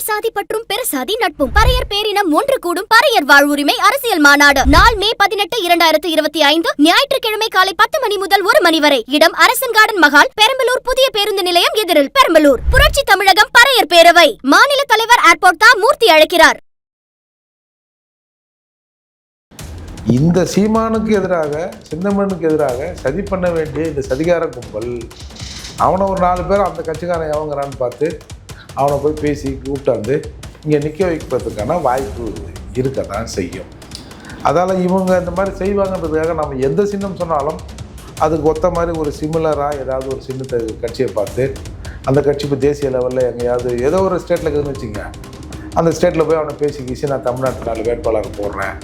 உயர் சாதி பற்றும் பெரு சாதி நட்பும் பறையர் பேரினம் ஒன்று கூடும் பறையர் வாழ்வுரிமை அரசியல் மாநாடு. நாள் மே பதினெட்டு இரண்டாயிரத்து இருபத்தி ஐந்து ஞாயிற்றுக்கிழமை காலை பத்து மணி முதல் ஒரு மணி வரை. இடம் அரசன் கார்டன் மகால் பெரம்பலூர் புதிய பேருந்து நிலையம் எதிரில் பெரம்பலூர். புரட்சி தமிழகம் பறையர் பேரவை. மாநில தலைவர் ஏர்போர்ட் தா மூர்த்தி அழைக்கிறார். இந்த சீமானுக்கு எதிராக சின்னம்மனுக்கு எதிராக சதி பண்ண வேண்டிய இந்த சதிகார கும்பல். அவனை ஒரு நாலு பேர் அந்த கட்சிக்காரன் எவங்கிறான்னு பார்த்து அவனை போய் பேசி கூப்பிட்டாந்து இங்கே நிற்க வைப்பதற்கான வாய்ப்பு இருக்க தான் செய்யும். அதால் இவங்க இந்த மாதிரி செய்வாங்கன்றதுக்காக நம்ம எந்த சின்னம் சொன்னாலும் அதுக்கு ஒத்த மாதிரி ஒரு சிமிலராக ஏதாவது ஒரு சின்னத்தை கட்சியை பார்த்து அந்த கட்சி இப்போ தேசிய லெவலில் எங்கேயாவது ஏதோ ஒரு ஸ்டேட்டில் இருக்குதுன்னு வச்சுங்க அந்த ஸ்டேட்டில் போய் அவனை பேசி கீசி நான் தமிழ்நாட்டு நாலு வேட்பாளர் போடுறேன்.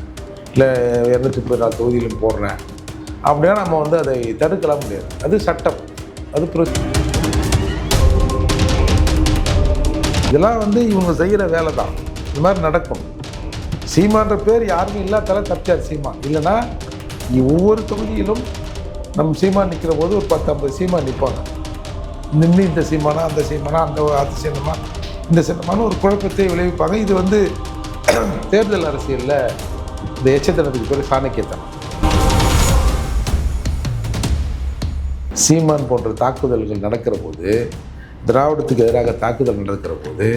இல்லை இரநூத்தி முப்பது நாலு தொகுதியிலும் போடுறேன். அப்படின்னா நம்ம வந்து அதை தடுக்கலாம் முடியாது. அது சட்டம். அது பிரச்சனை இதெல்லாம் வந்து இவங்க செய்கிற வேலை தான் இது மாதிரி நடக்கும். சீமான்ற பேர் யாருமே இல்லாதால தப்பிச்சார் சீமா. இல்லைன்னா ஒவ்வொரு தொகுதியிலும் நம்ம சீமா நிற்கிற போது ஒரு பத்து ஐம்பது சீமா நிற்பாங்க நின்று இந்த சீமானா அந்த சீமானா அந்த அது சின்னமா இந்த சின்னமான ஒரு குழப்பத்தை விளைவிப்பாங்க. இது வந்து தேர்தல் அரசியலில் இந்த எச்சத்தனத்துக்கு பேர் சாணக்கியத்தனம். சீமான் போன்ற தாக்குதல்கள் நடக்கிற போது திராவிடத்துக்கு எதிராக தாக்குதல் நடக்கிற போது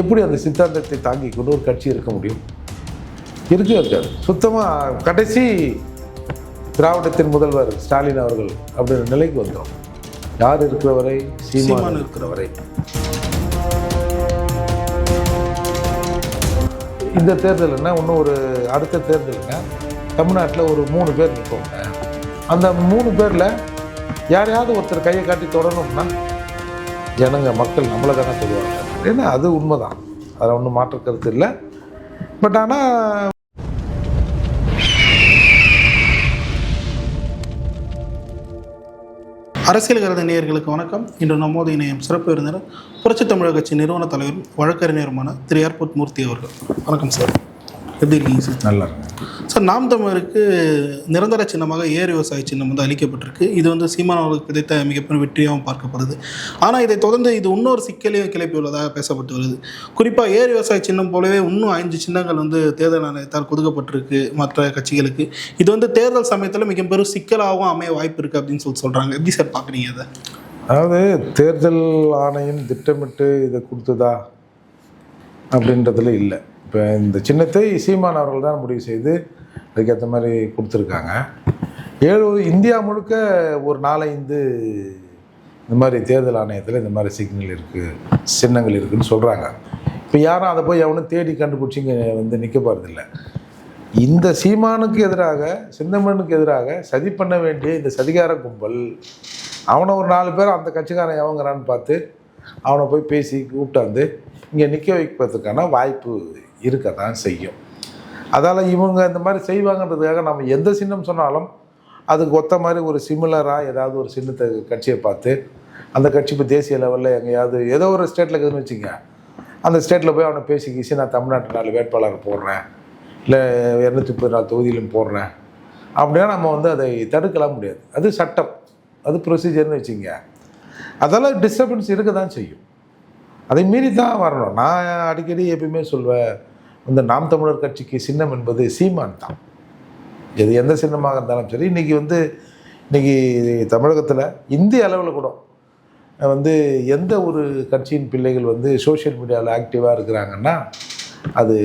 எப்படி அந்த சித்தாந்தத்தை தாங்கி கொண்டு ஒரு கட்சி இருக்க முடியும்? இருக்கவே இருக்காது. சுத்தமாக கடைசி திராவிடத்தின் முதல்வர் ஸ்டாலின் அவர்கள் அப்படின்ற நிலைக்கு வந்தோம். யார் இருக்கிற வரை சீமான் சீமான் இருக்கிற வரை இந்த தேர்தலுன்னா இன்னும் ஒரு அடுத்த தேர்தலுங்க தமிழ்நாட்டில் ஒரு மூணு பேர் நிற்போங்க அந்த மூணு பேரில் யாரையாவது ஒருத்தர் கையை காட்டி தொடரணும்னா ஜனங்க மக்கள் நம்மளை தானே சொல்லுவாங்க. ஏன்னா அது உண்மைதான். அதில் ஒன்றும் மாற்று கருத்து இல்லை. பட் ஆனால் அரசியல் கருத நேயர்களுக்கு வணக்கம். இன்று நம்மோது இணையம் சிறப்பு விருந்தினர் புரட்சி தமிழக கட்சி நிறுவன தலைவரும் வழக்கறிஞருமான திரு ஏர்போர்ட் மூர்த்தி அவர்கள். வணக்கம் சார். எப்படி இருக்கீங்க சார் நல்லா இருக்கு. சார் நாம் தமிழருக்கு நிரந்தர சின்னமாக ஏர் விவசாய சின்னம் வந்து அளிக்கப்பட்டிருக்கு. இது வந்து சீமான் அவர்களுக்கு கிடைத்த மிகப்பெரிய வெற்றியாகவும் பார்க்கப்படுது. ஆனால் இதை தொடர்ந்து இது இன்னொரு சிக்கலையும் கிளப்பி உள்ளதாக பேசப்பட்டு வருது. குறிப்பாக ஏர் விவசாய சின்னம் போலவே இன்னும் ஐந்து சின்னங்கள் வந்து தேர்தல் ஆணையத்தால் கொடுக்கப்பட்டிருக்கு மற்ற கட்சிகளுக்கு. இது வந்து தேர்தல் சமயத்தில் மிக பெரும் சிக்கலாகவும் அமைய வாய்ப்பு இருக்குது அப்படின்னு சொல்லி சொல்கிறாங்க எப்படி சார் பார்க்குறீங்க அதை அதாவது தேர்தல் ஆணையம் திட்டமிட்டு இதை கொடுத்ததா அப்படின்றதுல இல்லை. இப்போ இந்த சின்னத்தை சீமான் அவர்கள் தான் முடிவு செய்து அதுக்கேற்ற மாதிரி கொடுத்துருக்காங்க. ஏழு இந்தியா முழுக்க ஒரு நாலஞ்சு இந்த மாதிரி தேர்தல் ஆணையத்தில் இந்த மாதிரி சிக்னல் இருக்குது சின்னங்கள் இருக்குதுன்னு சொல்கிறாங்க இப்போ யாரும் அதை போய் எவனும் தேடி கண்டுபிடிச்சி இங்கே வந்து நிற்க போகிறதில்ல இந்த சீமானுக்கு எதிராக சிந்தமனுக்கு எதிராக சதி பண்ண வேண்டிய இந்த சதிகார கும்பல் அவனை ஒரு நாலு பேர் அந்த கட்சிக்காரன் எவங்கிறான்னு பார்த்து அவனை போய் பேசி கூப்பிட்டாந்து இங்கே நிற்க வைப்பதற்கான வாய்ப்பு இருக்க தான் செய்யும். அதால் இவங்க இந்த மாதிரி செய்வாங்கன்றதுக்காக நம்ம எந்த சின்னம் சொன்னாலும் அதுக்கு ஒத்த மாதிரி ஒரு சிமிலராக ஏதாவது ஒரு சின்னத்தை கட்சியை பார்த்து அந்த கட்சி இப்போ தேசிய லெவலில் எங்கேயாவது ஏதோ ஒரு ஸ்டேட்டில் இருக்குதுன்னு வச்சுங்க அந்த ஸ்டேட்டில் போய் அவனை பேசி கீசி நான் தமிழ்நாட்டு நாலு வேட்பாளர் போடுறேன். இல்லை இரநூத்தி முப்பது நாலு தொகுதியிலும் போடுறேன். அப்படின்னா நம்ம வந்து அதை தடுக்கலாம் முடியாது. அது சட்டம். அது ப்ரொசீஜர்னு வச்சுங்க அதெல்லாம் டிஸ்டர்பன்ஸ் இருக்க தான் செய்யும். அதை மீறி தான் வரணும். நான் அடிக்கடி எப்பயுமே சொல்வேன் இந்த நாம் தமிழர் கட்சிக்கு சின்னம் என்பது சீமான் தான். எது எந்த சின்னமாக இருந்தாலும் சரி இன்றைக்கி வந்து இன்றைக்கி தமிழகத்தில் இந்திய அளவில் கூட வந்து எந்த ஒரு கட்சியின் பிள்ளைகள் வந்து சோஷியல் மீடியாவில் ஆக்டிவாக இருக்கிறாங்கன்னா அது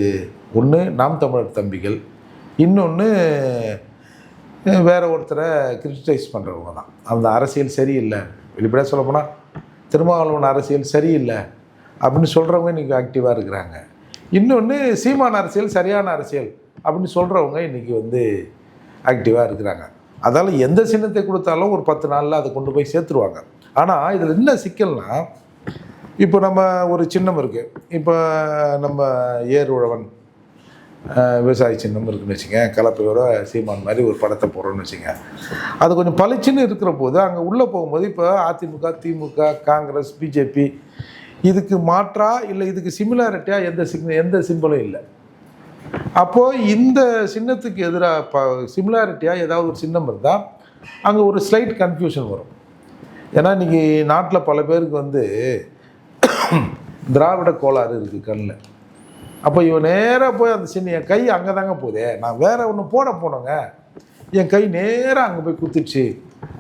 ஒன்று நாம் தமிழர் தம்பிகள் இன்னொன்று வேற ஒருத்தரை கிரிட்டிசைஸ் பண்ணுறவங்க தான். அந்த அரசியல் சரியில்லை. வெளிப்படையாக சொல்லப்போனால் திருமாவளவன் அரசியல் சரியில்லை அப்படின்னு சொல்கிறவங்க இன்றைக்கி ஆக்டிவாக இருக்கிறாங்க. இன்னொன்று சீமான அரசியல் சரியான அரசியல் அப்படின்னு சொல்கிறவங்க இன்றைக்கி வந்து ஆக்டிவாக இருக்கிறாங்க. அதால் எந்த சின்னத்தை கொடுத்தாலும் ஒரு பத்து நாளில் அதை கொண்டு போய் சேர்த்துருவாங்க. ஆனால் இதில் என்ன சிக்கல்னா இப்போ நம்ம ஒரு சின்னம் இருக்குது இப்போ நம்ம ஏர் உழவன் விவசாய சின்னம் இருக்குன்னு வச்சுங்க கலப்பையோட சீமான் மாதிரி ஒரு படத்தை போடுறோன்னு வச்சுங்க அது கொஞ்சம் பளிச்சுன்னு இருக்கிற போது அங்கே உள்ளே போகும்போது இப்போ அதிமுக திமுக காங்கிரஸ் பிஜேபி இதுக்கு மாற்றா இல்லை இதுக்கு சிமிலாரிட்டியாக எந்த சிக்ன எந்த சிம்பிளும் இல்லை. அப்போது இந்த சின்னத்துக்கு எதிராக இப்போ சிமிலாரிட்டியாக ஏதாவது ஒரு சின்னம் இருந்தால் அங்கே ஒரு ஸ்லைட் கன்ஃபியூஷன் வரும். ஏன்னா இன்றைக்கி நாட்டில் பல பேருக்கு வந்து திராவிட கோளாறு இருக்குது கண்ணில். அப்போ இவன் நேராக போய் அந்த சின்ன என் கை அங்கே தாங்க போதே நான் வேற ஒன்று போட போனோங்க என் கை நேராக அங்கே போய் குத்துச்சு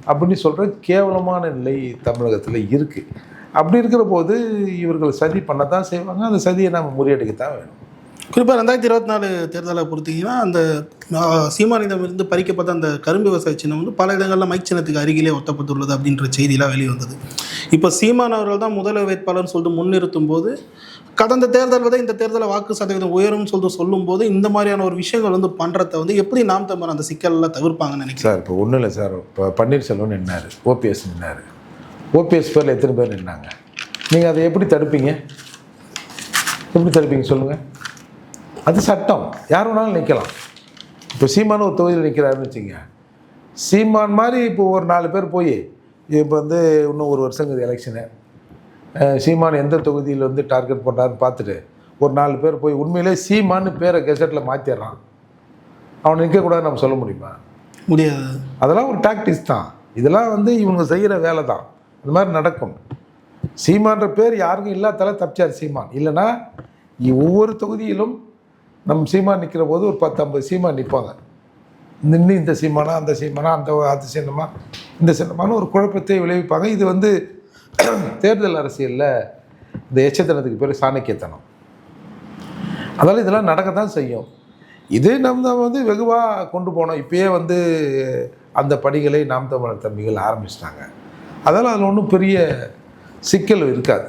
அப்படின்னு சொல்கிற கேவலமான நிலை தமிழகத்தில் இருக்குது அப்படி இருக்கிற போது இவர்கள் சதி பண்ண தான் செய்வாங்க. அந்த சதியை நம்ம முறியடிக்கத்தான் வேணும். குறிப்பாக ரெண்டாயிரத்தி இருபத்தி நாலு தேர்தலை பொறுத்தீங்கன்னா அந்த ஆஹ், சீமானிடமிருந்து பறிக்கப்பட்ட அந்த கரும்பு விவசாய சின்னம் வந்து பல இடங்களில் மைக் சின்னத்துக்கு அருகிலே ஒட்டப்பட்டுள்ளது அப்படின்ற செய்தியெல்லாம் வெளியே வந்தது இப்போ சீமான் அவர்கள் தான் முதல் வேட்பாளர்னு சொல்லிட்டு முன்னிறுத்தும் போது கடந்த தேர்தல் விட இந்த தேர்தலில் வாக்கு சதவீதம் உயரும்னு சொல்லிட்டு சொல்லும்போது இந்த மாதிரியான ஒரு விஷயங்கள் வந்து பண்ணுறத வந்து எப்படி நாம் தமிழ் அந்த சிக்கல்லாம் தவிர்ப்பாங்கன்னு நினைக்கிறேன் சார் இப்போ ஒன்றும் இல்லை சார். இப்போ பன்னீர்செல்வம் நின்னார் ஓபிஎஸ் நின்னார். ஓபிஎஸ் பேரில் எத்தனை பேர் நின்னாங்க? நீங்கள் அதை எப்படி தடுப்பீங்க? எப்படி தடுப்பீங்க சொல்லுங்கள் அது சட்டம். யார் வேணாலும் நிற்கலாம் இப்போ சீமான் ஒரு தொகுதியில் நிற்கிறாருன்னு வச்சுங்க. சீமான் மாதிரி இப்போ ஒரு நாலு பேர் போய் இப்போ வந்து இன்னும் ஒரு வருஷம் எலெக்ஷனு சீமான் எந்த தொகுதியில் வந்து டார்கெட் பண்ணுறாருன்னு பார்த்துட்டு ஒரு நாலு பேர் போய் உண்மையிலே சீமான்னு பேரை கெசட்டில் மாற்றிடுறான் அவன் நிற்கக்கூடாதுன்னு நம்ம சொல்ல முடியுமா? முடியாது. அதெல்லாம் ஒரு டாக்டிக்ஸ் தான். இதெல்லாம் வந்து இவங்க செய்கிற வேலை தான் இந்த மாதிரி நடக்கும். சீமான்ற பேர் யாருக்கும் இல்லாதால தப்பிச்சார் சீமான். இல்லைன்னா ஒவ்வொரு தொகுதியிலும் நம் சீமான் நிற்கிற போது ஒரு பத்து ஐம்பது சீமான் நிற்பாங்க நின்று இந்த சீமானா அந்த சீமானா அந்த அது சின்னமா இந்த சின்னமான ஒரு குழப்பத்தை விளைவிப்பாங்க. இது வந்து தேர்தல் அரசியலில் இந்த எச்சத்தனத்துக்கு பேர் சாணக்கியத்தனம். அதனால் இதெல்லாம் நடக்க தான் செய்யும். இது நம்ம வந்து வெகுவாக கொண்டு போனோம். இப்பயே வந்து அந்த பணிகளை நாம் தமிழர் தம்பிகள் ஆரம்பிச்சிட்டாங்க. அதெல்லாம் அதில் ஒன்றும் பெரிய சிக்கல் இருக்காது.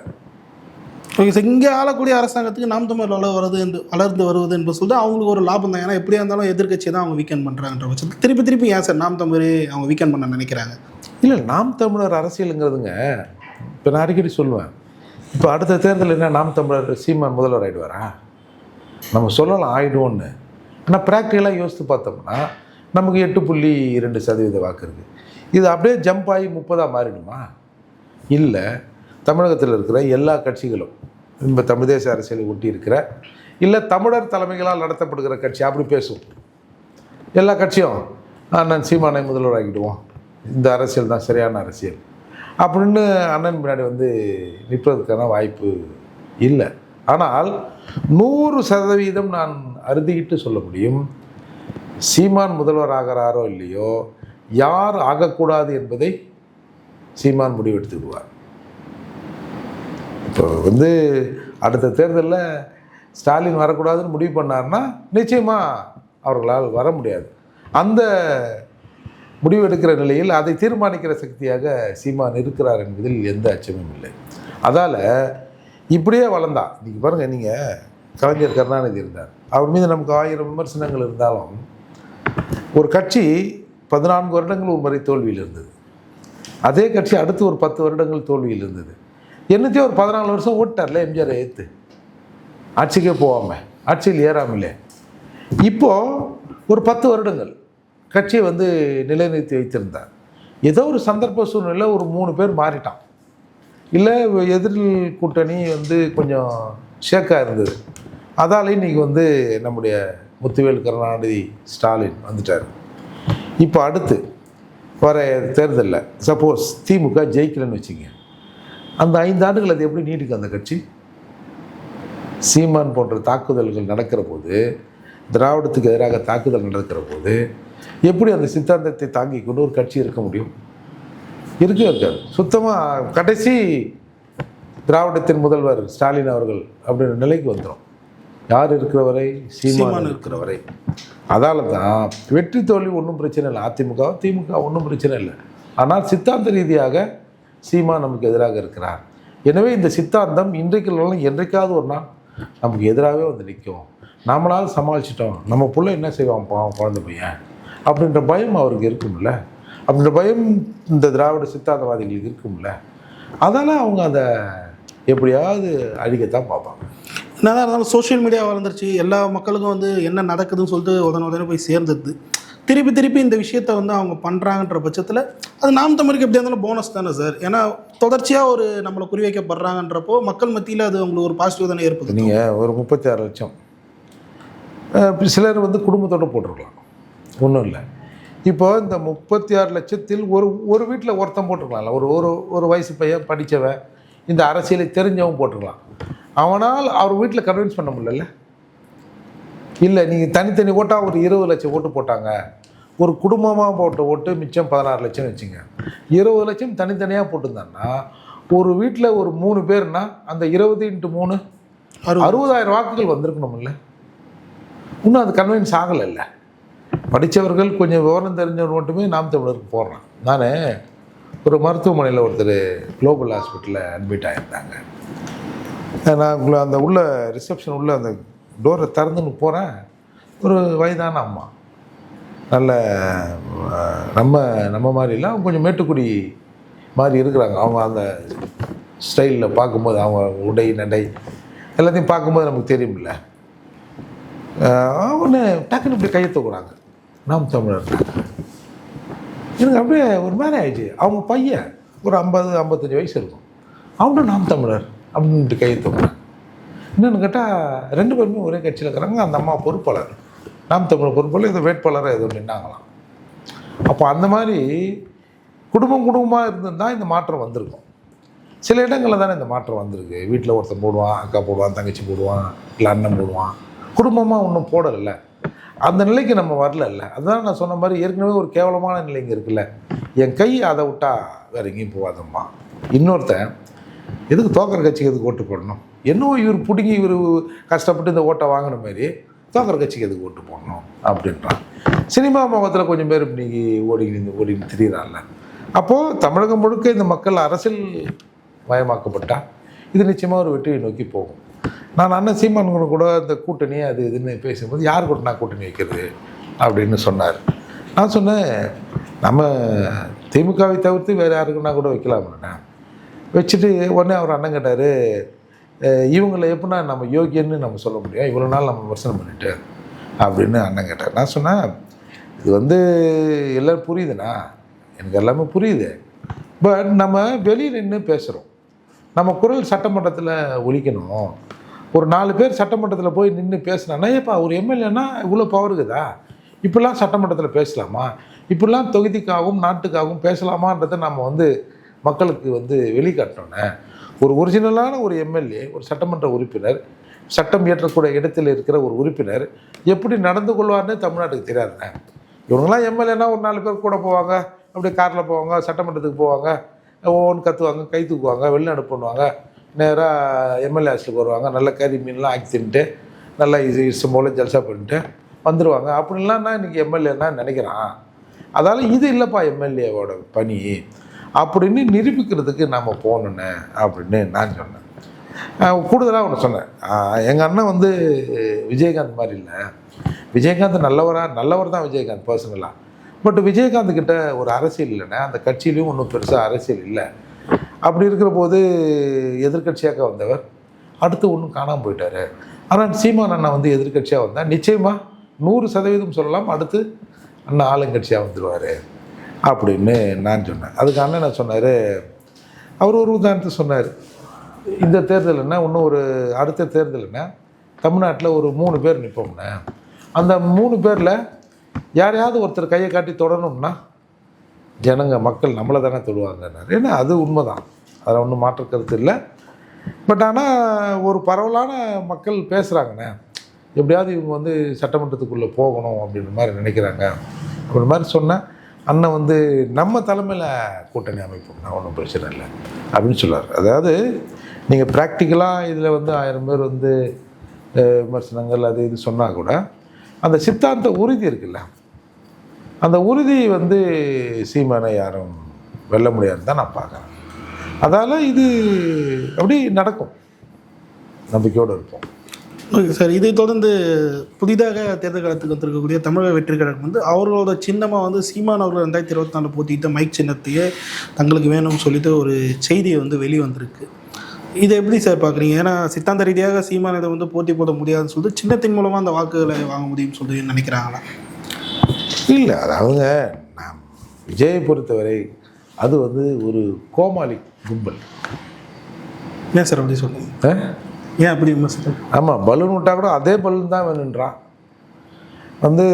ஓகே சார் இங்கே ஆளக்கூடிய அரசாங்கத்துக்கு நாம் தமிழ் வளர வருது என்று வளர்ந்து வருவது என்று சொல்லிட்டு அவங்களுக்கு ஒரு லாபம் தான். ஏன்னா எப்படியா இருந்தாலும் எதிர்கட்சி தான் அவங்க வீக்கெண்ட் பண்ணுறாங்கன்ற பட்சத்தில். திருப்பி திருப்பி ஏன் சார் நாம் தமிழ் அவங்க வீக்கெண்ட் பண்ண நினைக்கிறாங்க? இல்லை நாம் தமிழர் அரசியலுங்கிறதுங்க இப்போ நான் அடிக்கடி சொல்லுவேன். இப்போ அடுத்த தேர்தல் என்ன நாம் தமிழர் சீமான் முதல்வர் ஆகிடுவாரா நம்ம சொல்லலாம் ஆகிடுவோன்னு ஆனால் ப்ராக்டிக்கலாக யோசித்து பார்த்தோம்னா நமக்கு எட்டு புள்ளி இரண்டு சதவீத வாக்கு இருக்குது இது அப்படியே ஜம்ப் ஆகி முப்பதாக மாறிடுமா? இல்லை தமிழகத்தில் இருக்கிற எல்லா கட்சிகளும் இந்த தமிழ் தேச அரசியலை ஒட்டி இருக்கிற இல்லை தமிழர் தலைமைகளால் நடத்தப்படுகிற கட்சி அப்படி பேசும் எல்லா கட்சியும் அண்ணன் சீமானை முதல்வர் ஆக்கிடுவோம் இந்த அரசியல் தான் சரியான அரசியல். அப்படின்னு அண்ணன் பின்னாடி வந்து நிற்பதற்கான வாய்ப்பு இல்லை. ஆனால் நூறு சதவீதம் நான் அறுதிக்கிட்டு சொல்ல முடியும் சீமான் முதல்வர் ஆகிறாரோ இல்லையோ யார் ஆகக்கூடாது என்பதை சீமான் முடிவெடுத்துக்குவார் இப்போ வந்து அடுத்த தேர்தலில் ஸ்டாலின் வரக்கூடாதுன்னு முடிவு பண்ணார்னா நிச்சயமாக அவர்களால் வர முடியாது. அந்த முடிவு எடுக்கிற நிலையில் அதை தீர்மானிக்கிற சக்தியாக சீமான் இருக்கிறார் என்பதில் எந்த அச்சமும் இல்லை. அதால் இப்படியே வளர்ந்தா இன்றைக்கி பாருங்கள் நீங்கள் கலைஞர் கருணாநிதி இருந்தார். அவர் மீது நமக்கு ஆயிரம் விமர்சனங்கள் இருந்தாலும் ஒரு கட்சி பதினான்கு வருடங்கள் ஒரு முறை தோல்வியில் இருந்தது. அதே கட்சி அடுத்து ஒரு பத்து வருடங்கள் தோல்வியில் இருந்தது. என்னத்தையும் ஒரு பதினாலு வருஷம் ஓட்டார்ல எம்ஜிஆர் ஏற்று ஆட்சிக்கே போகாமல் ஆட்சியில் ஏறாமலே. இப்போது ஒரு பத்து வருடங்கள் கட்சியை வந்து நிலைநிறுத்தி வைத்திருந்தார். ஏதோ ஒரு சந்தர்ப்ப சூழ்நிலை ஒரு மூணு பேர் மாறிட்டான். இல்லை எதிர் கூட்டணி வந்து கொஞ்சம் ஷேக்காக இருந்தது. அதால் இன்றைக்கி வந்து நம்முடைய முத்துவேல் கருணாநிதி ஸ்டாலின் வந்துட்டார். இப்போ அடுத்து வர தேர்தலில் சப்போஸ் திமுக ஜெயிக்கலன்னு வச்சுங்க. அந்த ஐந்து ஆண்டுகள் அது எப்படி நீடிக்கும் அந்த கட்சி? சீமான் போன்ற தாக்குதல்கள் நடக்கிற போது திராவிடத்துக்கு எதிராக தாக்குதல் நடக்கிற போது எப்படி அந்த சித்தாந்தத்தை தாங்கி கொண்டு ஒரு கட்சி இருக்க முடியும்? இருக்கவே இருக்காது. சுத்தமாக கடைசி திராவிடத்தின் முதல்வர் ஸ்டாலின் அவர்கள் அப்படின்ற நிலைக்கு வந்துடும் யார் இருக்கிற வரை சீமான் சீமான் இருக்கிற வரை அதால தான் வெற்றி தோல்வி ஒன்றும் பிரச்சனை இல்லை. அதிமுக திமுக ஒன்றும் பிரச்சனை இல்லை. ஆனால் சித்தாந்த ரீதியாக சீமா நமக்கு எதிராக இருக்கிறார். எனவே இந்த சித்தாந்தம் இன்றைக்கு இல்லைனாலும் என்றைக்காவது ஒரு நாள் நமக்கு எதிராகவே வந்து நிற்கும். நாமளாவது சமாளிச்சிட்டோம். நம்ம புள்ள என்ன செய்வான்? பாவம் குழந்தை பையன். அப்படின்ற பயம் அவருக்கு இருக்கும்ல. அப்படின்ற பயம் இந்த திராவிட சித்தாந்தவாதிகளுக்கு இருக்கும்ல. அதெல்லாம் அவங்க அதை எப்படியாவது அழிக்கத்தான் பார்ப்பாங்க. என்னதான் இருந்தாலும் சோஷியல் மீடியா வளர்ந்துருச்சு. எல்லா மக்களுக்கும் வந்து என்ன நடக்குதுன்னு சொல்லிட்டு உடனே உடனே போய் சேர்ந்துருது. திருப்பி திருப்பி இந்த விஷயத்த வந்து அவங்க பண்ணுறாங்கன்ற பட்சத்தில் அது நாம் தமிழுக்கு எப்படி இருந்தாலும் போனஸ் தானே சார் ஏன்னா தொடர்ச்சியாக ஒரு நம்மளை குறிவைக்கப்படுறாங்கன்றப்போ மக்கள் மத்தியில் அது உங்களுக்கு ஒரு பாசிட்டிவ் தானே ஏற்படுது. நீங்கள் ஒரு முப்பத்தி ஆறு லட்சம் சிலர் வந்து குடும்பத்தோடு போட்டிருக்கலாம். ஒன்றும் இல்லை. இப்போ இந்த முப்பத்தி ஆறு லட்சத்தில் ஒரு ஒரு வீட்டில் ஒருத்தன் போட்டிருக்கலாம்ல ஒரு ஒரு ஒரு வயசு பையன் படித்தவன் இந்த அரசியலை தெரிஞ்சவன் போட்டுக்கலாம். அவனால் அவர் வீட்டில் கன்வின்ஸ் பண்ண முடியல இல்லை நீங்கள் தனித்தனி ஓட்டாக ஒரு இருபது லட்சம் ஓட்டு போட்டாங்க. ஒரு குடும்பமாக போட்ட ஓட்டு மிச்சம் பதினாறு லட்சம் வச்சுங்க. இருபது லட்சம் தனித்தனியாக போட்டிருந்தாங்கன்னா ஒரு வீட்டில் ஒரு மூணு பேர்னா அந்த இருபது இன்ட்டு மூணு அறுபது. அறுபதாயிரம் வாக்குகள் வந்திருக்கணும்ல? இன்னும் அது கன்வின்ஸ் ஆகலைல்ல? படித்தவர்கள் கொஞ்சம் விவரம் தெரிஞ்சவர் மட்டுமே நாம் தமிழருக்கு போடுறான். நான் ஒரு மருத்துவமனையில் ஒருத்தர் குளோபல் ஹாஸ்பிட்டலில் அட்மிட் ஆகியிருந்தாங்க நான் அந்த உள்ள ரிசப்ஷன் உள்ள அந்த டோரை திறந்துன்னு போகிறேன் ஒரு வயதான அம்மா. நல்ல நம்ம நம்ம மாதிரி இல்லை. அவங்க கொஞ்சம் மேட்டுக்குடி மாதிரி இருக்கிறாங்க. அவங்க அந்த ஸ்டைலில் பார்க்கும்போது அவங்க உடை நடை எல்லாத்தையும் பார்க்கும்போது நமக்கு தெரியும்ல. ஒன்று டக்குன்னு இப்படி கையை தூக்குறாங்க. நாம் தமிழர். எனக்கு அப்படியே ஒரு மாதிரி ஆயிடுச்சு அவங்க பையன் ஒரு ஐம்பது ஐம்பத்தஞ்சு வயசு இருக்கும். அவனும் நாம் தமிழர் அப்படின்ட்டு கையை தூக்குறாங்க இன்னொன்று கேட்டால் ரெண்டு பேருமே ஒரே கட்சியில் இருக்கிறாங்க அந்த அம்மா பொறுப்பாளர். நாம் தமிழர் பொறுப்பாளர் இது வேட்பாளராக எதுவும் நின்னாங்களாம். அப்போ அந்த மாதிரி குடும்பம் குடும்பமாக இருந்திருந்தால் இந்த மாற்றம் வந்திருக்கும். சில இடங்களில் தானே இந்த மாற்றம் வந்திருக்கு. வீட்டில் ஒருத்தன் போடுவான் அக்கா போடுவான் தங்கச்சி போடுவான் இல்லை அண்ணன் போடுவான். குடும்பமாக ஒன்றும் போடலை அந்த நிலைக்கு நம்ம வரல அதுதான் நான் சொன்ன மாதிரி ஏற்கனவே ஒரு கேவலமான நிலைங்க இருக்குல்ல. என் கை அதை விட்டா வேற எங்கேயும் போகாதம்மா. இன்னொருத்தன் எதுக்கு தோக்கர் கட்சிக்கு எதுக்கு ஓட்டு போடணும்? என்னவோ இவர் பிடுங்கி இவர் கஷ்டப்பட்டு இந்த ஓட்டை வாங்கின மாதிரி தோக்கர் கட்சிக்கு எதுக்கு ஓட்டு போடணும்? அப்படின்றான். சினிமா முகத்தில் கொஞ்சம் பேர் இன்னைக்கு ஓடிக்கிட்டு ஓடிக்கிட்டு திரியிறான்ல அப்போது தமிழகம் முழுக்க இந்த மக்கள் அரசியல் மயமாக்கப்பட்டால் இது நிச்சயமாக ஒரு வெற்றியை நோக்கி போகும். நான் அண்ணன் சீமான் கூட கூட இந்த கூட்டணி அது இதுன்னு பேசும்போது யார் கூட நான் கூட்டணி வைக்கிறது அப்படின்னு சொன்னார். நான் சொன்னேன் நம்ம திமுகவை தவிர்த்து வேறு யாருக்குன்னா கூட வைக்கலாம்ண்ணே வச்சுட்டு உடனே அவர் அண்ணன் கேட்டார் இவங்களை எப்படின்னா நம்ம யோகியன்னு நம்ம சொல்ல முடியும். இவ்வளோ நாள் நம்ம விமர்சனம் பண்ணிட்டு அப்படின்னு அண்ணன் கேட்டார். நான் சொன்னேன் இது வந்து எல்லோரும் புரியுதுண்ணா. எனக்கு எல்லாமே புரியுது. பட் நம்ம வெளியில் நின்று பேசுகிறோம் நம்ம குரல் சட்டமன்றத்தில் ஒழிக்கணும் ஒரு நாலு பேர் சட்டமன்றத்தில் போய் நின்று பேசினானா ஏப்பா ஒரு எம்எல்ஏனா இவ்வளோ பவர் இருக்குதா? இப்படிலாம் சட்டமன்றத்தில் பேசலாமா? இப்படிலாம் தொகுதிக்காகவும் நாட்டுக்காகவும் பேசலாமான்றதை நம்ம வந்து மக்களுக்கு வந்து வெளிக்காட்டோன்னே ஒரு ஒரிஜினலான ஒரு எம்எல்ஏ ஒரு சட்டமன்ற உறுப்பினர் சட்டம் இயற்றக்கூடிய இடத்தில் இருக்கிற ஒரு உறுப்பினர் எப்படி நடந்து கொள்வார்னு தமிழ்நாட்டுக்கு தெரியாதுண்ணே இவங்களாம் எம்எல்ஏனா ஒரு நாலு பேர் கூட போவாங்க அப்படியே காரில் போவாங்க சட்டமன்றத்துக்கு போவாங்க ஒவ்வொன்று கத்துவாங்க கை தூக்குவாங்க வெளிநாடு பண்ணுவாங்க. நேராக எம்எல்ஏ ஹாஸ்டலுக்கு வருவாங்க நல்ல கறி மீன்லாம் ஆக்கி தின்ட்டு நல்லா இது இஷ்டம் போல் ஜல்சா பண்ணிட்டு வந்துடுவாங்க அப்படின்லாம் நான் இன்றைக்கி எம்எல்ஏன்னா நினைக்கிறான்? அதால் இது இல்லைப்பா எம்எல்ஏவோட பணி. அப்படின்னு நிரூபிக்கிறதுக்கு நாம் போகணுன்னு அப்படின்னு நான் சொன்னேன். கூடுதலாக ஒன்று சொன்னேன். எங்கள் அண்ணன் வந்து விஜயகாந்த் மாதிரி இல்லை. விஜயகாந்த் நல்லவராக நல்லவர் தான் விஜயகாந்த் பர்சனலாக பட் விஜயகாந்த் கிட்ட ஒரு அரசியல் இல்லைன்னா அந்த கட்சியிலையும் ஒன்றும் பெருசாக அரசியல் இல்லை. அப்படி இருக்கிற போது எதிர்க்கட்சியாக வந்தவர். அடுத்து ஒன்றும் காணாமல் போயிட்டாரு. ஆனால் சீமான் அண்ணா வந்து எதிர்க்கட்சியாக வந்தால் நிச்சயமாக நூறு சதவீதம் சொல்லலாம் அடுத்து அண்ணா ஆளுங்கட்சியாக வந்துடுவார் அப்படின்னு நான் சொன்னேன். அதுக்கு அண்ணன் என்ன சொன்னார்? அவர் ஒரு உதாரணத்தை சொன்னார். இந்த தேர்தல் என்ன இன்னும் ஒரு அடுத்த தேர்தல் என்ன? தமிழ்நாட்டில் ஒரு மூணு பேர் நிற்போம்னா அந்த மூணு பேரில் யாரையாவது ஒருத்தர் கையை காட்டி தொடரணும்னா ஜனங்க மக்கள் நம்மளை தானே தொடுவாங்கன்னாரு. ஏன்னா அது உண்மைதான். அதில் ஒன்றும் மாற்று கருத்து இல்லை. பட் ஆனால் ஒரு பரவலான மக்கள் பேசுகிறாங்கண்ணே எப்படியாவது இவங்க வந்து சட்டமன்றத்துக்குள்ளே போகணும் அப்படின்ற மாதிரி நினைக்கிறாங்க. அப்படின்ற மாதிரி சொன்னேன் அண்ணன் வந்து நம்ம தலைமையில் கூட்டணி அமைப்போம்னா ஒன்றும் பிரச்சனை இல்லை அப்படின்னு சொல்லார் அதாவது நீங்கள் ப்ராக்டிக்கலாக இதில் வந்து ஆயிரம் பேர் வந்து விமர்சனங்கள் அது இது சொன்னால் கூட அந்த சித்தாந்த உறுதி இருக்குல்ல? அந்த உறுதி வந்து சீமானை யாரும் வெல்ல முடியாதுன்னு தான் நான் பார்க்குறேன். அதால் இது அப்படி நடக்கும். நம்பிக்கையோடு இருப்போம். ஓகே சார் இதை தொடர்ந்து புதிதாக தேர்தல் காலத்துக்கு வந்திருக்கக்கூடிய தமிழக வெற்றி கழகம் வந்து அவர்களோட சின்னமாக வந்து சீமான் அவர்கள் ரெண்டாயிரத்தி இருபத்தி நாலு போட்டியிட்ட மைக் சின்னத்தையே தங்களுக்கு வேணும்னு சொல்லிட்டு ஒரு செய்தியை வந்து வெளி வந்திருக்கு இதை எப்படி சார் பார்க்குறீங்க? ஏன்னா சித்தாந்த ரீதியாக சீமான் இதை வந்து போட்டி போட முடியாதுன்னு சொல்லிட்டு சின்னத்தின் மூலமாக அந்த வாக்குகளை வாங்க முடியும்னு சொல்லி நினைக்கிறாங்களா? இல்லை அதாவதுங்க நான் விஜயை பொறுத்தவரை அது வந்து ஒரு கோமாளி கும்பல். ஏன் சார் அப்படி சொல்லுங்க? ஏன் அப்படி விமர்சனம் ஆமாம் பலூன் விட்டா கூட அதே பலூன் தான் வேணுன்றான் வந்து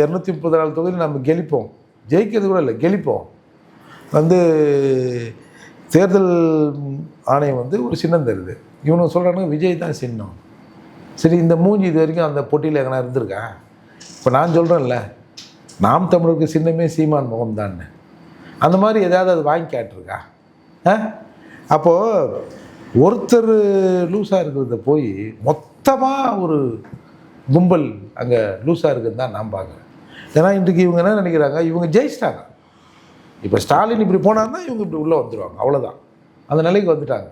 இரநூத்தி முப்பது நாலு தொகுதி நம்ம கெலிப்போம் ஜெயிக்கிறது கூட இல்லை கெலிப்போம் வந்து தேர்தல் ஆணையம் வந்து ஒரு சின்னம் தருது. இவனுங்க சொல்கிறானுங்க விஜய் தான் சின்னம். சரி இந்த மூஞ்சி இது வரைக்கும் அந்த போட்டியில் எங்கன்னா இருந்திருக்கா? இப்போ நான் சொல்கிறேன்ல நாம் தமிழருக்கு சின்னமே சீமான் முகம் தான் அந்த மாதிரி ஏதாவது அது வாங்கி கேட்டிருக்கா? ஆ? அப்போது ஒருத்தர் லூஸாக இருக்கிறத போய் மொத்தமாக ஒரு கும்பல் அங்கே லூஸாக இருக்குதுன்னு தான் நான் பார்க்குறேன். ஏன்னா இன்றைக்கு இவங்க என்ன நினைக்கிறாங்க? இவங்க ஜெயிச்சிட்டாங்க. இப்போ ஸ்டாலின் இப்படி போனாருன்னா இவங்க இப்படி உள்ளே வந்துடுவாங்க அவ்வளோதான் அந்த நிலைக்கு வந்துட்டாங்க.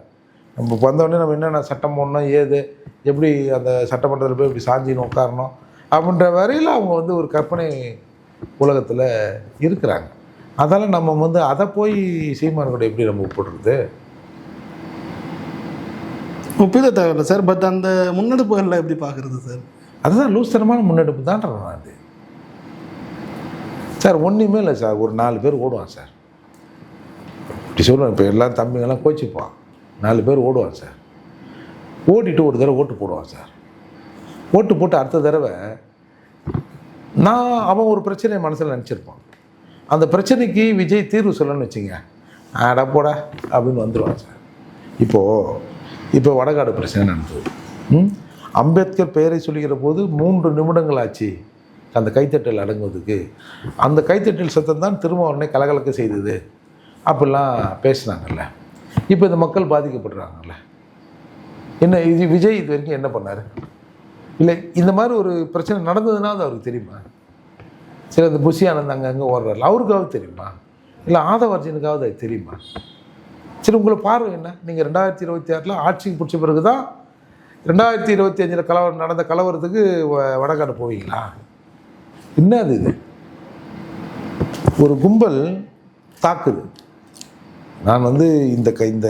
நம்ம வந்தோடனே நம்ம என்னென்ன சட்டம் போடணும் ஏது எப்படி அந்த சட்டமன்றத்தில் போய் இப்படி சாஞ்சின்னு உட்காரணும் அப்படின்ற வரையில் அவங்க வந்து ஒரு கற்பனை உலகத்தில் இருக்கிறாங்க. அதனால் நம்ம வந்து அதை போய் சீமான் கூட எப்படி நம்ம ஒப்பிடுறது? ஒப்பிட தேவையில்லை சார். பட் அந்த முன்னெடுப்புகளில் எப்படி பார்க்குறது சார்? அதுதான் லூஸ்தனமான முன்னெடுப்பு தான்றேன் நான் அது. சார் ஒன்றுமே இல்லை சார். ஒரு நாலு பேர் ஓடுவான் சார். இப்படி சொல்லுவேன் இப்போ எல்லாம் தம்பிங்கெல்லாம் கோச்சிப்பான். நாலு பேர் ஓடுவான் சார். ஓடிட்டு ஒரு தடவை ஓட்டு போடுவான் சார். ஓட்டு போட்டு அடுத்த தடவை நான் அவன் ஒரு பிரச்சனையை மனசில் நினச்சிருப்பான். அந்த பிரச்சனைக்கு விஜய் தீர்வு சொல்லணும்னு வச்சுங்க ஆடா போடா அப்படின்னு வந்துடுவான் சார். இப்போது இப்போ வடகாடு பிரச்சனை நடந்தது. ம்? அம்பேத்கர் பெயரை சொல்லுகிற போது மூன்று நிமிடங்கள் ஆச்சு அந்த கைத்தட்டல் அடங்குவதுக்கு. அந்த கைத்தட்டல் சத்தம் தான் திரும்ப உடனே கலகலக்க செய்தது. அப்படிலாம் பேசுனாங்கல்ல. இப்போ இந்த மக்கள் பாதிக்கப்படுறாங்கல்ல. என்ன இது விஜய் இது வரைக்கும் என்ன பண்ணார்? இல்லை இந்த மாதிரி ஒரு பிரச்சனை நடந்ததுன்னா அது அவருக்கு தெரியுமா? சரி இந்த புஷி ஆனந்த் அங்கங்கே ஓடுறாரு அவருக்காவது தெரியுமா? இல்லை ஆதவர்ஜனுக்காவது அது தெரியுமா? சரி உங்களை பார்வை என்ன? நீங்கள் ரெண்டாயிரத்தி இருபத்தி ஆறில் ஆட்சிக்கு பிடிச்ச பிறகு தான் ரெண்டாயிரத்தி இருபத்தி அஞ்சில் கலவரம் நடந்த கலவரத்துக்கு வ- வடகாடு போவீங்களா? என்ன அது இது? ஒரு கும்பல் தாக்குது. நான் வந்து இந்த க இந்த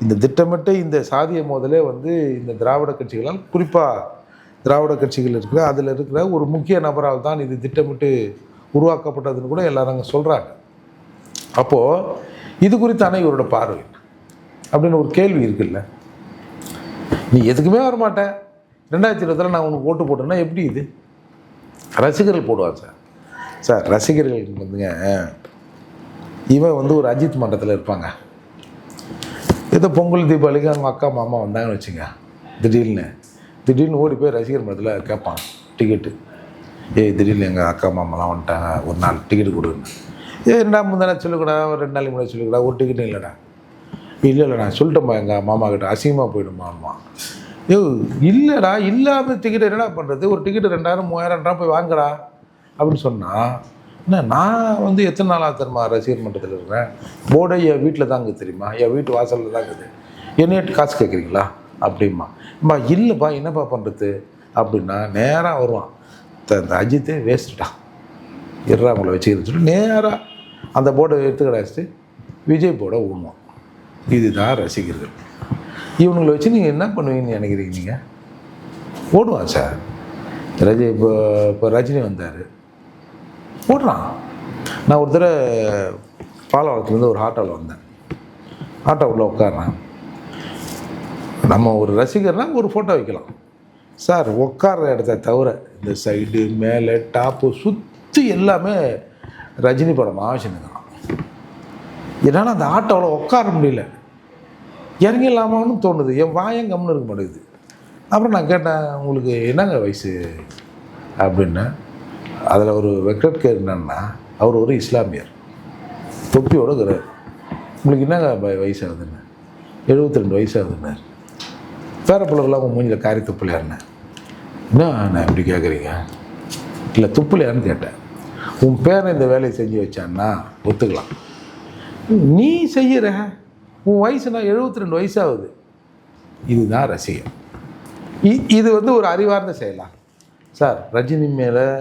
இந்த திட்டமிட்ட இந்த சாதிய மோதலே வந்து இந்த திராவிட கட்சிகளால் குறிப்பாக திராவிட கட்சிகள் இருக்கிற அதில் இருக்கிற ஒரு முக்கிய நபரால் தான் இது திட்டமிட்டு உருவாக்கப்பட்டதுன்னு கூட எல்லாரும் அங்கே சொல்கிறாங்க அப்போது இது குறித்தான இவரோட பார்வை அப்படின்னு ஒரு கேள்வி இருக்குல்ல. நீ எதுக்குமே வரமாட்ட. ரெண்டாயிரத்தி இருபத்தில் நான் உனக்கு ஓட்டு போட்டேன்னா எப்படி இது? ரசிகர்கள் போடுவாங்க சார். சார் ரசிகர்கள் வந்துங்க இவன் வந்து ஒரு அஜித் மன்றத்தில் இருப்பாங்க. ஏதோ பொங்கல் தீபாவளிக்கு அவங்க அக்கா மாமா வந்தாங்கன்னு வச்சுங்க. திடீர்னு. திடீர்னு ஓடி போய் ரசிகர் மன்றத்தில் கேட்பான் டிக்கெட்டு ஏய் திடீர்னு எங்கள் அக்கா மாமாலாம் வந்துட்டாங்க. ஒரு நாள் டிக்கெட் கொடுன்னு ஏ ரெண்டா முந்தானா சொல்லிக்கூடா ஒரு ரெண்டு நாளைக்கு முன்னாடி சொல்லிக்கூடா ஒரு டிக்கெட்டும் இல்லைடா. இல்லை இல்லைடா சொல்லிட்டோம்மா எங்கள் மாமா கிட்ட. அசிங்கமாக போயிடுமாம்மா. ஐயோ இல்லைடா இல்லாமல் டிக்கெட் என்னடா பண்ணுறது ஒரு டிக்கெட்டு ரெண்டாயிரம் மூவாயிரம்டா போய் வாங்கடா. அப்படின்னு சொன்னால் என்ன நான் வந்து எத்தனை நாளாக தெரியுமா ரசிகர் மன்றத்தில் இருக்கிறேன் போர்டை என் வீட்டில் தாங்க தெரியுமா? என் வீட்டு வாசலில் தான் இருக்குது காசு கேட்குறீங்களா அப்படிம்மா. அம்மா இல்லைப்பா என்னப்பா பண்ணுறது அப்படின்னா நேராக வருவான். த- இந்த அஜித்தே வேஸ்ட்டுட்டான். இருறா உங்களை வச்சுக்கிறேன்னு சொல்லி நேராக அந்த போர்டை எடுத்து கிடாச்சிட்டு விஜய் போர்டை ஊனுவான் இதுதான் ரசிகர்கள். இவனுங்களை வச்சு நீங்கள் என்ன பண்ணுவீங்கன்னு நினைக்கிறீங்க நீங்கள் ஓடுவான் சார். ரஜி இப்போ இப்போ ரஜினி வந்தார். ஓடுறான். நான் ஒரு தடவை பாலவளத்துலேருந்து ஒரு ஆட்டோவில் வந்தேன். ஆட்டோவில் உட்காடுறேன் நம்ம ஒரு ரசிகர்னா ஒரு ஃபோட்டோ வைக்கலாம். சார் உட்கார்ற இடத்த தவிர இந்த சைடு மேலே டாப்பு சுற்றி எல்லாமே ரஜினி படம் ஆவசியம் என்னால் அந்த ஆட்டோவில் உட்கார முடியல. இறங்கிடலாமான்னு தோணுது. என் வாயம் கம்னு இருக்க மாட்டேங்குது. அப்புறம் நான் கேட்டேன் உங்களுக்கு என்னங்க வயசு? அப்படின்னா அதில் ஒரு வெங்கட்கர் என்னன்னா அவர் ஒரு இஸ்லாமியர். தொப்பியோட இருக்கிறார். உங்களுக்கு என்னங்க வயசாகுதுன்னு வயசு எழுபத்தி ரெண்டு வயசாகுதுன்னார் பேர பிள்ளைகளாக உங்கள் மூஞ்சில் காரி துப்பிலையாருன்னு என்ன நான் இப்படி கேட்குறீங்க இல்லை துப்பிலையான்னு கேட்டேன். உன் பேரை இந்த வேலையை செஞ்சு வச்சான்னா ஒத்துக்கலாம். நீ செய்கிற உன் வயசு நான் எழுபத்தி ரெண்டு வயசாகுது. இதுதான் ரசிகம். இ- இது வந்து ஒரு அறிவார்ந்த செய்யலாம் சார் ரஜினி மேலே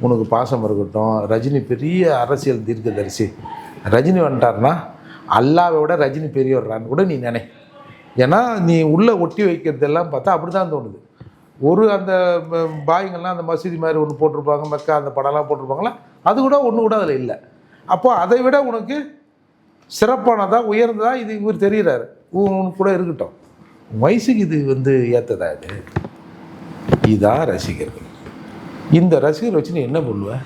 உனக்கு பாசம் இருக்கட்டும். ரஜினி பெரிய அரசியல் தீர்க்கதரிசி. ரஜினி வந்துட்டார்னா அல்லாவை விட ரஜினி பெரியவர்றான்னு கூட நீ நினை. ஏன்னா நீ உள்ளே ஒட்டி வைக்கிறதெல்லாம் பார்த்தா அப்படி தான் தோணுது. ஒரு அந்த பாய்ங்கள்லாம் அந்த மசூதி மாதிரி ஒன்று போட்டிருப்பாங்க மக்கா அந்த படம்லாம் போட்டிருப்பாங்களா அது கூட ஒன்று கூட அதில் இல்லை. அப்போ அதை விட உனக்கு சிறப்பானதா உயர்ந்ததா இது இவர் தெரிகிறாரு உனக்கு கூட இருக்கட்டும். வயசுக்கு இது வந்து ஏற்றதா இது? இதான் ரசிகர்கள். இந்த ரசிகர் வச்சு நீ என்ன பண்ணுவ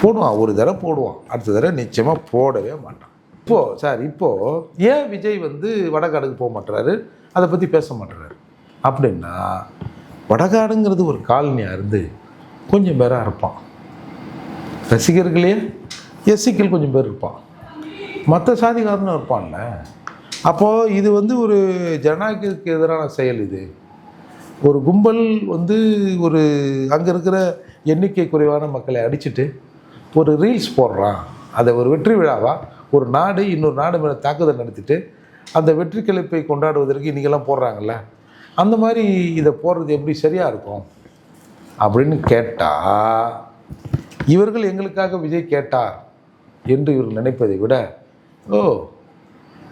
போடுவான். ஒரு தடவை போடுவான். அடுத்த தடவை நிச்சயமாக போடவே மாட்டான். இப்போ சார் இப்போ ஏன் விஜய் வந்து வடகாடுக்கு போக மாட்டுறாரு அதை பற்றி பேச மாட்டுறாரு அப்படின்னா வடகாடுங்கிறது ஒரு காலனியாக இருந்து கொஞ்சம் பேராக இருப்பான். ரசிகர்களே எஸ்சிக்கள் கொஞ்சம் பேர் இருப்பான். மற்ற சாதிகாரனும் இருப்பான்ல. அப்போது இது வந்து ஒரு ஜனநாயகத்துக்கு எதிரான செயல் இது. ஒரு கும்பல் வந்து ஒரு அங்கே இருக்கிற எண்ணிக்கை குறைவான மக்களை அடிச்சுட்டு ஒரு ரீல்ஸ் போடுறான். அதை ஒரு வெற்றி விழாவா? ஒரு நாடு இன்னொரு நாடு மேலே தாக்குதல் நடத்திட்டு அந்த வெற்றி கிளப்பை கொண்டாடுவதற்கு இன்றைக்கெல்லாம் போடுறாங்கல்ல? அந்த மாதிரி இதை போடுறது எப்படி சரியாக இருக்கும்? அப்படின்னு கேட்டால் இவர்கள் எங்களுக்காக விஜய் கேட்டார் என்று இவர்கள் நினைப்பதை விட ஓ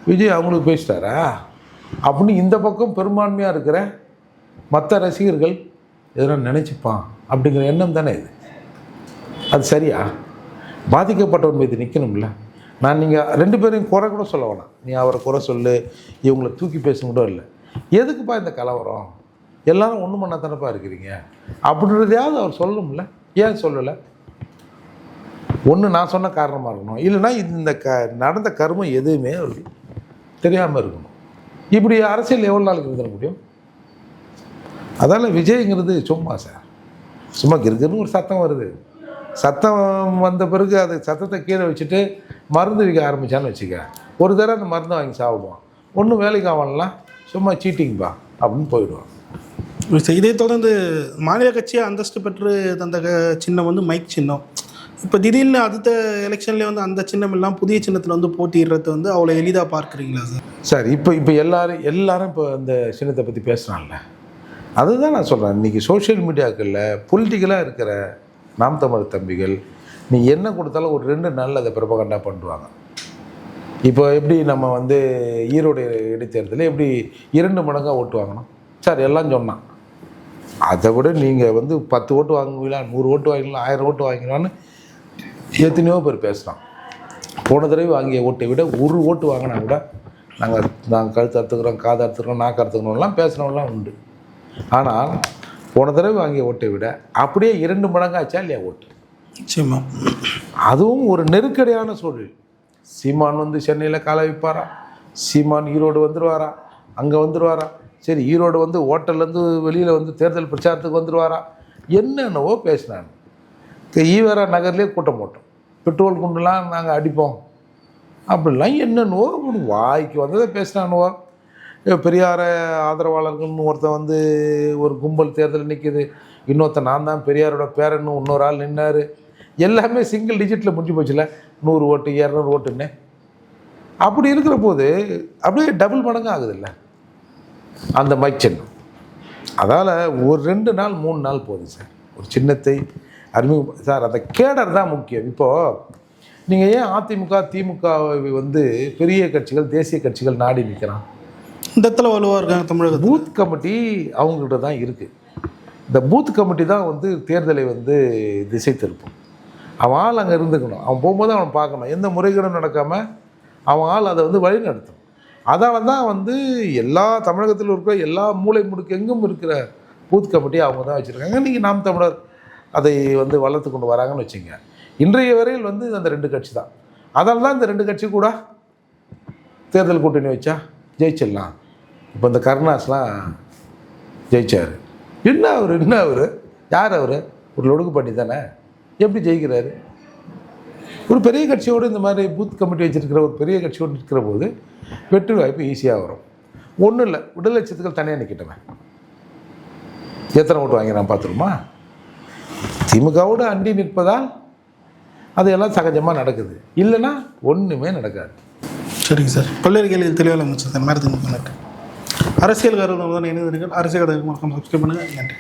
விஜய் அவங்களுக்கு பேசிட்டாரா? அப்படின்னு இந்த பக்கம் பெரும்பான்மையாக இருக்கிற மற்ற ரசிகர்கள் எதனா நினச்சிப்பான் அப்படிங்கிற எண்ணம் தானே இது. அது சரியா? பாதிக்கப்பட்டவன் மீது நிற்கணும்ல நான் நீங்கள் ரெண்டு பேரையும் குறை கூட சொல்ல வேணாம். நீ அவரை குறை சொல்லு இவங்களை தூக்கி பேசணும் கூட இல்லை. எதுக்குப்பா இந்த கலவரம்? எல்லாரும் ஒன்றும் பண்ணா தானப்பா இருக்கிறீங்க? அப்படின்றதையாவது அவர் சொல்லணும்ல ஏன் சொல்லலை? ஒன்று நான் சொன்ன காரணமாக இருக்கணும். இல்லைன்னா இந்த க நடந்த கர்மம் எதுவுமே அவருக்கு தெரியாமல் இருக்கணும். இப்படி அரசியல் எவ்வளோ நாளுக்கு இருந்துட முடியும்? அதால் விஜய்ங்கிறது சும்மா சார். சும்மா கிருக்குன்னு ஒரு சத்தம் வருது. சத்தம் வந்த பிறகு அது சத்தத்தை கீழே வச்சுட்டு மருந்து விற்க ஆரம்பித்தான்னு வச்சுக்க. ஒரு தடவை அந்த மருந்தை வாங்கி சாப்பிடுவான். ஒன்றும் வேலைக்கு ஆகலாம் சும்மா சீட்டிங்பா அப்படின்னு போயிடுவான். இதை தொடர்ந்து மாநில கட்சியை அந்தஸ்து பெற்று தந்த சின்னம் வந்து மைக் சின்னம். இப்போ திடீர்னு அடுத்த எலெக்ஷன்லேயே வந்து அந்த சின்னம் எல்லாம் புதிய சின்னத்தில் வந்து போட்டிடுறது வந்து அவ்வளோ எளிதாக பார்க்குறீங்களா சார்? சார் இப்போ இப்போ எல்லாரும் எல்லாரும் இப்போ இந்த சின்னத்தை பற்றி பேசுகிறான்ல அதுதான் நான் சொல்கிறேன் இன்றைக்கி சோஷியல் மீடியாக்களில் பொலிட்டிக்கலாக இருக்கிற நாம் தமிழ் தம்பிகள் நீ என்ன கொடுத்தாலும் ஒரு ரெண்டு நாளில் அதை பிரபகண்டா பண்ணுவாங்க. இப்போ எப்படி நம்ம வந்து ஈரோடு இடைத்தேர்தலில் எப்படி இரண்டு மடங்காக ஓட்டு வாங்கணும்? சார் எல்லாம் சொன்னான். அதை விட நீங்கள் வந்து பத்து ஓட்டு வாங்குவீங்களா நூறு ஓட்டு வாங்கிக்கலாம் ஆயிரம் ஓட்டு வாங்கிக்கலான்னு எத்தனையோ பேர் பேசுகிறான் போன தடவை வாங்கிய ஓட்டை விட ஒரு ஓட்டு வாங்கினா கூட நாங்கள் நாங்கள் கழுத்து அறுத்துக்கிறோம் காது அறுத்துக்கிறோம் நாக்கு அறுத்துக்கிறோம்லாம் பேசுகிறவங்களாம் உண்டு. ஆனால் போன தடவை வாங்கிய ஓட்டை விட அப்படியே இரண்டு மடங்காச்சா இல்லையா ஓட்டு? நிச்சயமா. அதுவும் ஒரு நெருக்கடியான சூழல். சீமான் வந்து சென்னையில் காலை வைப்பாரா? சீமான் ஈரோடு வந்துடுவாரா அங்கே வந்துடுவாரா சரி ஈரோடு வந்து ஹோட்டல்லேருந்து வெளியில் வந்து தேர்தல் பிரச்சாரத்துக்கு வந்துடுவாரா என்னென்னவோ பேசினாங்க. ஈவேரா நகர்லேயே கூட்டம் போட்டோம். பெட்ரோல் குண்டுலாம் நாங்கள் அடிப்போம். அப்படிலாம் என்னென்னவோ வாய்க்கு வந்ததை பேசினானுவோ. பெரியார ஆதரவாளர்கள்னு ஒருத்தன் வந்து ஒரு கும்பல் தேர்தல் நிற்கிது இன்னொருத்தன் நான் தான் பெரியாரோட பேரன்னு இன்னொரு ஆள் நின்னார். எல்லாமே சிங்கிள் டிஜிட்டில் முடிஞ்சு போச்சுல. நூறு ஓட்டு இரநூறு ஓட்டுன்னு. அப்படி இருக்கிற போது அப்படியே டபுள் மடங்கு ஆகுதுல்ல. அந்த மைச்சன் அதால் ஒரு ரெண்டு நாள் மூணு நாள் போதும் சார். ஒரு சின்னத்தை அறிமுக சார் அந்த கேடர் தான் முக்கியம். இப்போது நீங்கள் ஏன் அதிமுக திமுக வந்து பெரிய கட்சிகள் தேசிய கட்சிகள் நாடி நிற்கிறான் இந்த இடத்துல வலுவாக இருக்காங்க தமிழகத்தில். பூத் கமிட்டி அவங்கள்ட்ட தான் இருக்குது இந்த பூத் கமிட்டி தான் வந்து தேர்தலை வந்து திசை திருப்பும். அவன் ஆள் அங்கே இருந்துக்கணும். அவன் போகும்போது அவன் பார்க்கணும். எந்த முறைகேடும் நடக்காமல் அவன் ஆள் அதை வந்து வழி நடத்தும் அதனால தான் வந்து எல்லா தமிழகத்தில் இருக்கிற எல்லா மூளை முடுக்கு எங்கும் இருக்கிற பூத் கமிட்டி அவங்க தான் வச்சுருக்காங்க. இன்றைக்கி நாம் தமிழர் அதை வந்து வளர்த்து கொண்டு வராங்கன்னு வச்சுங்க. இன்றைய வரையில் வந்து அந்த ரெண்டு கட்சி தான். அதனால தான் இந்த ரெண்டு கட்சி கூட தேர்தல் கூட்டணி வச்சா ஜெயிச்சிடலாம். இப்போ இந்த கருணாஸ்லாம் ஜெயிச்சார். என்ன அவர் என்ன அவர்? யார் அவர்? ஒரு லொடுக்கு பண்ணி தானே? எப்படி ஜெயிக்கிறாரு? ஒரு பெரிய கட்சியோடு இந்த மாதிரி பூத் கமிட்டி வச்சுருக்கிற ஒரு பெரிய கட்சியோடு இருக்கிற போது வெற்றி வாய்ப்பு ஈஸியாக வரும். ஒன்றும் இல்லை விடுதலை சித்துக்கள் தனியாக நிற்கிட்டவன் எத்தனை ஓட்டு வாங்கிறான் பார்த்துருமா? திமுகவோடு அண்டி நிற்பதால் அது எல்லாம் சகஜமாக நடக்குது. இல்லைன்னா ஒன்றுமே நடக்காது. சரிங்க சார். பல்வேறு கேள்விகள் தெளிவாக அமைச்சர் சார் மேரத்துக்கு அரசியல் கருத்து இணைந்திருங்கள். அரசியல் கதை சப்ஸ்கிரைப் பண்ணுங்கள் நன்றி.